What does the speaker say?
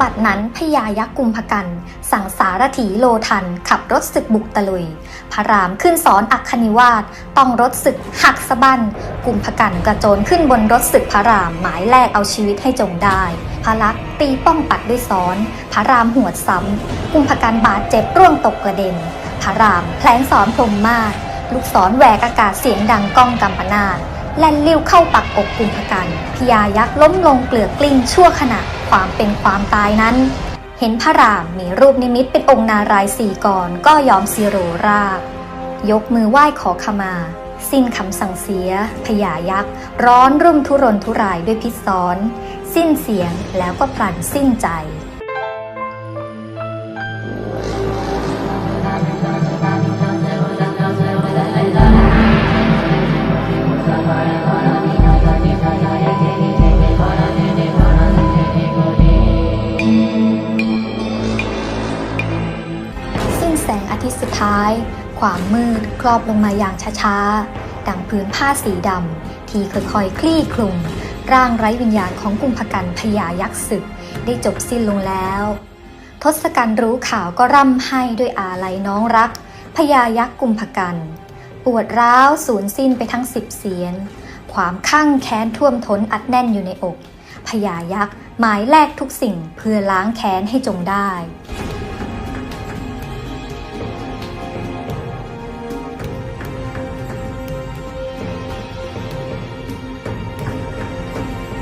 บัดนั้นพญายักษ์กุมภกัน สั่งสารถีโลทัน ขับรถศึกบุกตะลุย พระรามขึ้นสอนอัคคณิวาสต้องรถศึกหักสะบันกุมภกันกระโจนขึ้นบนรถศึกพระรามหมายแลกเอาชีวิตให้จงได้พระลักษ์ตีป้องปัดด้วยซ้อน พระรามหวดซ้ำกุมภกันบาดเจ็บร่วงตกกระเด็น พระรามแพลงสอนพรมมาศลูกศรแหวกอากาศเสียงดังก้องกำปนาต แล่นลิ้วเข้าปักอกกลุ่มภกันพญายักษ์ล้มลงเกลือกกลิ้งชั่วขณะความเป็นความตายนั้น เห็นพระรามมีรูปนิมิตเป็นองค์นารายสี่กรก็ยอมสิโรราบ ยกมือไหว้ขอขมา สิ้นคำสั่งเสียพญายักษ์ ร้อนรุ่มทุรนทุรายด้วยพิษซ้อน สิ้นเสียงแล้วก็พลันสิ้นใจ แสงอาทิตย์สุดท้าย ความมืดครอบลงมาอย่างช้าๆ ดังพื้นผ้าสีดำที่ค่อยๆ คลี่คลุม ร่างไร้วิญญาณของกุมภกันพญายักษ์ศึก ได้จบสิ้นลงแล้ว ทศกัณฐ์รู้ข่าวก็ร่ำไห้ด้วยอาลัยน้องรักพญายักษ์กุมภกันปวดร้าวสูญสิ้นไปทั้งสิบเสียน ความข้างแค้นท่วมท้นอัดแน่นอยู่ในอกพญายักษ์หมายแลกทุกสิ่งเพื่อล้างแค้นให้จงได้